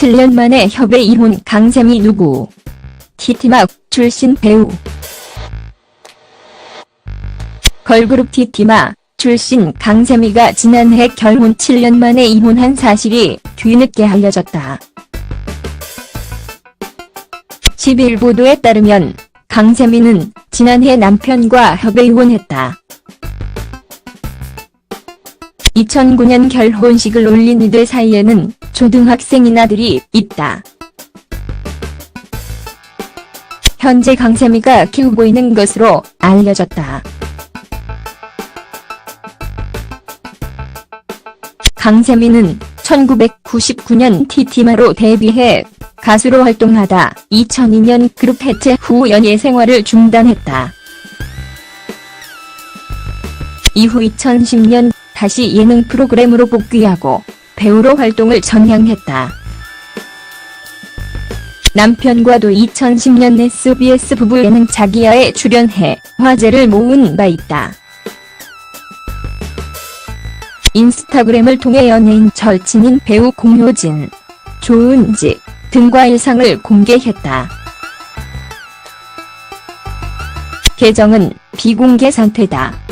7년 만에 협의 이혼 강재미 누구? 티티막 출신 배우 걸그룹 티티마 출신 강재미가 지난해 결혼 7년 만에 이혼한 사실이 뒤늦게 알려졌다. 10일 보도에 따르면 강재미는 지난해 남편과 협의 이혼했다. 2009년 결혼식을 올린 이들 사이에는 초등학생인 아들이 있다. 현재 강재미가 키우고 있는 것으로 알려졌다. 강재미는 1999년 티티마로 데뷔해 가수로 활동하다 2002년 그룹 해체 후 연예 생활을 중단했다. 이후 2010년 다시 예능 프로그램으로 복귀하고 배우로 활동을 전향했다. 남편과도 2010년 SBS 부부 예능 자기야에 출연해 화제를 모은 바 있다. 인스타그램을 통해 연예인 절친인 배우 공효진, 조은지 등과 일상을 공개했다. 계정은 비공개 상태다.